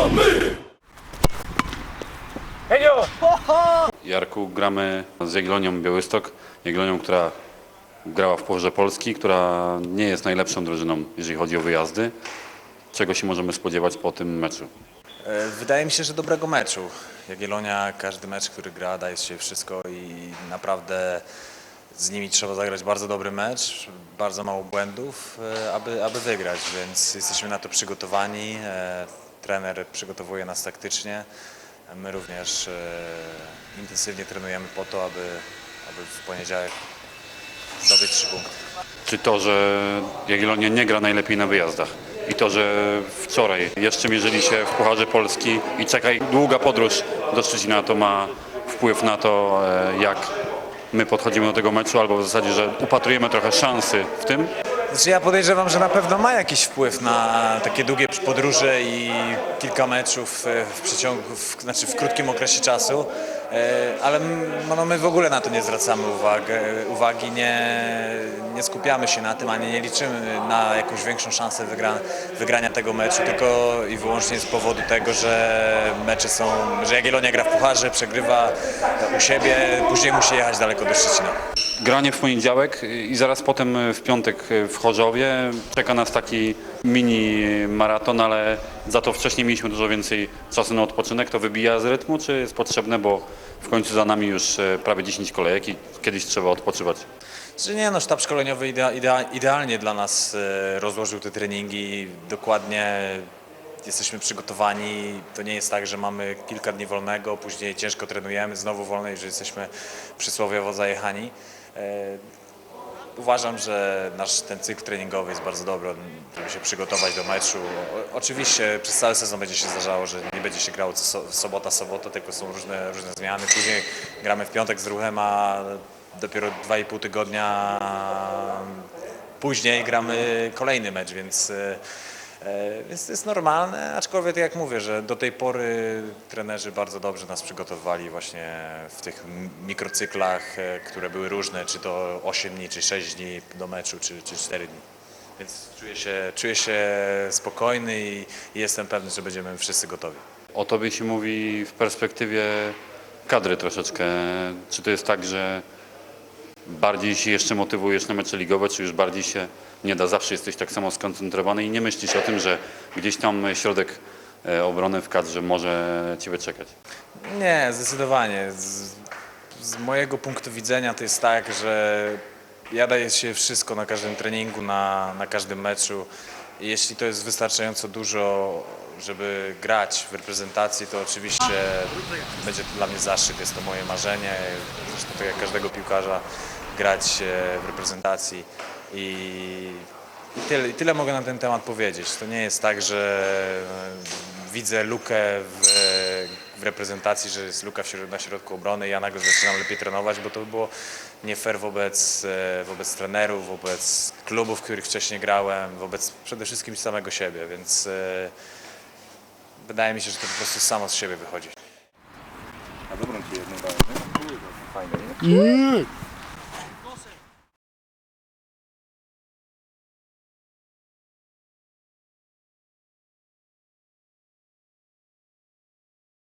Gramy! Jarku, gramy z Jagiellonią Białystok. Jagiellonią, która grała w Pucharze Polski, która nie jest najlepszą drużyną, jeżeli chodzi o wyjazdy. Czego się możemy spodziewać po tym meczu? E, Wydaje mi się, że dobrego meczu. Jagiellonia, każdy mecz, który gra, daje z siebie wszystko i naprawdę z nimi trzeba zagrać bardzo dobry mecz, bardzo mało błędów, e, aby, aby wygrać, więc jesteśmy na to przygotowani. Trener przygotowuje nas taktycznie. My również e, intensywnie trenujemy po to, aby, aby w poniedziałek zdobyć trzy punkty. Czy to, że Jagiellonia nie gra najlepiej na wyjazdach i to, że wczoraj jeszcze mierzyli się w Pucharze Polski i czeka długa podróż do Szczecina, to ma wpływ na to, e, jak my podchodzimy do tego meczu, albo w zasadzie, że upatrujemy trochę szansy w tym? Znaczy ja podejrzewam, że na pewno ma jakiś wpływ na takie długie podróże i kilka meczów e, w przeciągu, w, znaczy w krótkim okresie czasu, E, ale m- no my w ogóle na to nie zwracamy uwagę, uwagi, nie, nie skupiamy się na tym, ani nie liczymy na jakąś większą szansę wygra, wygrania tego meczu, tylko i wyłącznie z powodu tego, że mecze są, że Jagiellonia gra w pucharze, przegrywa u siebie, później musi jechać daleko do Szczecina. Granie w poniedziałek i zaraz potem w piątek w Chorzowie. Czeka nas taki mini maraton, ale za to wcześniej mieliśmy dużo więcej czasu na odpoczynek. To wybija z rytmu, czy jest potrzebne, bo w końcu za nami już e, prawie 10 kolejek i kiedyś trzeba odpoczywać. Że nie, no sztab szkoleniowy idea, idea, idealnie dla nas e, rozłożył te treningi. Dokładnie jesteśmy przygotowani. To nie jest tak, że mamy kilka dni wolnego, później ciężko trenujemy, znowu wolne i że jesteśmy przysłowiowo zajechani. E, Uważam, że nasz ten cykl treningowy jest bardzo dobry, żeby się przygotować do meczu. Oczywiście przez cały sezon będzie się zdarzało, że nie będzie się grało so, sobota, sobota, tylko są różne, różne zmiany. Później gramy w piątek z ruchem, a dopiero 2,5 tygodnia później gramy kolejny mecz, więc, e, więc to jest normalne, aczkolwiek jak mówię, że do tej pory trenerzy bardzo dobrze nas przygotowywali właśnie w tych mikrocyklach, e, które były różne, czy to 8 dni, czy 6 dni do meczu, czy, czy 4 dni. Więc czuję się, czuję się spokojny i jestem pewny, że będziemy wszyscy gotowi. O tobie się mówi w perspektywie kadry troszeczkę. Czy to jest tak, że bardziej się jeszcze motywujesz na mecze ligowe, czy już bardziej się nie da? Zawsze jesteś tak samo skoncentrowany i nie myślisz o tym, że gdzieś tam środek e, obrony w kadrze może ciebie czekać. Nie, zdecydowanie. Z, z mojego punktu widzenia to jest tak, że ja daję się wszystko na każdym treningu, na, na każdym meczu. I jeśli to jest wystarczająco dużo, żeby grać w reprezentacji, to oczywiście będzie to dla mnie zaszczyt. Jest to moje marzenie, zresztą tak jak każdego piłkarza, grać e, w reprezentacji. I, tyle, I tyle mogę na ten temat powiedzieć. To nie jest tak, że e, widzę lukę w, w reprezentacji, że jest luka w środ- na środku obrony i ja nagle zaczynam lepiej trenować, bo to by było nie fair wobec, e, wobec trenerów, wobec klubów, w których wcześniej grałem, wobec przede wszystkim samego siebie, więc e, wydaje mi się, że to po prostu samo z siebie wychodzi. A dobrą ci jedną dałem, nie? Fajne, nie?